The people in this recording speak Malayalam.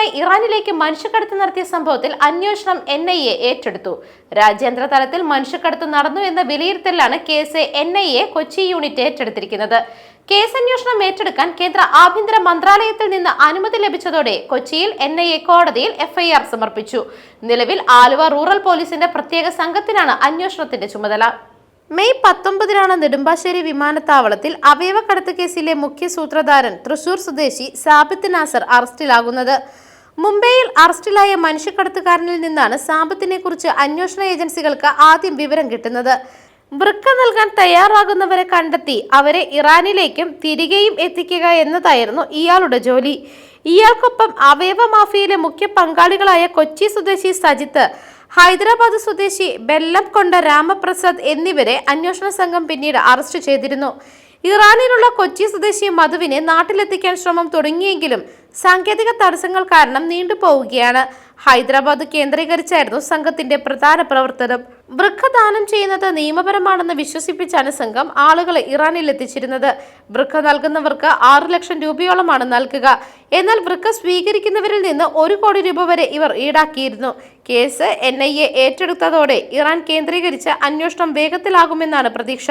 ആവശ്യത്തിനായി ഇറാനിലേക്ക് മനുഷ്യക്കടത്ത് നടത്തിയ സംഭവത്തിൽ അന്വേഷണം എൻ ഐ എ ഏറ്റെടുത്തു. രാജ്യാന്തര തലത്തിൽ മനുഷ്യക്കടത്ത് നടന്നു എന്ന വിലയിരുത്തലിലാണ് case N I A Kochi unit ഏറ്റെടുത്തിരിക്കുന്നത്. Case അന്വേഷണം ഏറ്റെടുക്കാൻ കേന്ദ്ര ആഭ്യന്തര മന്ത്രാലയത്തിൽ നിന്ന് അനുമതി ലഭിച്ചതോടെ കൊച്ചിയിൽ എൻ ഐ എ കോടതിയിൽ എഫ്ഐആർ സമർപ്പിച്ചു. നിലവിൽ ആലുവ റൂറൽ പോലീസിന്റെ പ്രത്യേക സംഘത്തിനാണ് അന്വേഷണത്തിന്റെ ചുമതല. മെയ് പത്തൊമ്പതിനാണ് നെടുമ്പാശ്ശേരി വിമാനത്താവളത്തിൽ അവയവക്കടത്ത് കേസിലെ മുഖ്യ സൂത്രധാരൻ തൃശൂർ സ്വദേശി സാബിത്ത് നാസർ അറസ്റ്റിലാകുന്നത്. മുംബൈയിൽ അറസ്റ്റിലായ മനുഷ്യക്കടത്തുകാരനിൽ നിന്നാണ് സാമ്പത്തിനെ കുറിച്ച് അന്വേഷണ ഏജൻസികൾക്ക് ആദ്യം വിവരം കിട്ടുന്നത്. വൃക്ക നൽകാൻ തയ്യാറാകുന്നവരെ കണ്ടെത്തി അവരെ ഇറാനിലേക്കും തിരികെയും എത്തിക്കുക എന്നതായിരുന്നു ഇയാളുടെ ജോലി. ഇയാൾക്കൊപ്പം അവയവ മാഫിയയിലെ മുഖ്യ പങ്കാളികളായ കൊച്ചി സ്വദേശി സജിത്ത് ഹൈദരാബാദ് സ്വദേശി ബെല്ലം കൊണ്ട രാമപ്രസാദ് എന്നിവരെ അന്വേഷണ സംഘം പിന്നീട് അറസ്റ്റ് ചെയ്തിരുന്നു. ഇറാനിലുള്ള കൊച്ചി സ്വദേശി മധുവിനെ നാട്ടിലെത്തിക്കാൻ ശ്രമം തുടങ്ങിയെങ്കിലും സാങ്കേതിക തടസ്സങ്ങൾ കാരണം നീണ്ടുപോവുകയാണ് ഹൈദരാബാദ് കേന്ദ്രീകരിച്ചായിരുന്നു സംഘത്തിന്റെ പ്രധാന പ്രവർത്തനം. വൃക്ക ദാനം ചെയ്യുന്നത് നിയമപരമാണെന്ന് വിശ്വസിപ്പിച്ചാണ് സംഘം ആളുകളെ ഇറാനിൽ എത്തിച്ചിരുന്നത്. വൃക്ക നൽകുന്നവർക്ക് ആറു ലക്ഷം രൂപയോളമാണ് നൽകുക. എന്നാൽ വൃക്ക സ്വീകരിക്കുന്നവരിൽ നിന്ന് ഒരു കോടി രൂപ വരെ ഇവർ ഈടാക്കിയിരുന്നു. കേസ് എൻ ഏറ്റെടുത്തതോടെ ഇറാൻ കേന്ദ്രീകരിച്ച് അന്വേഷണം വേഗത്തിലാകുമെന്നാണ് പ്രതീക്ഷ.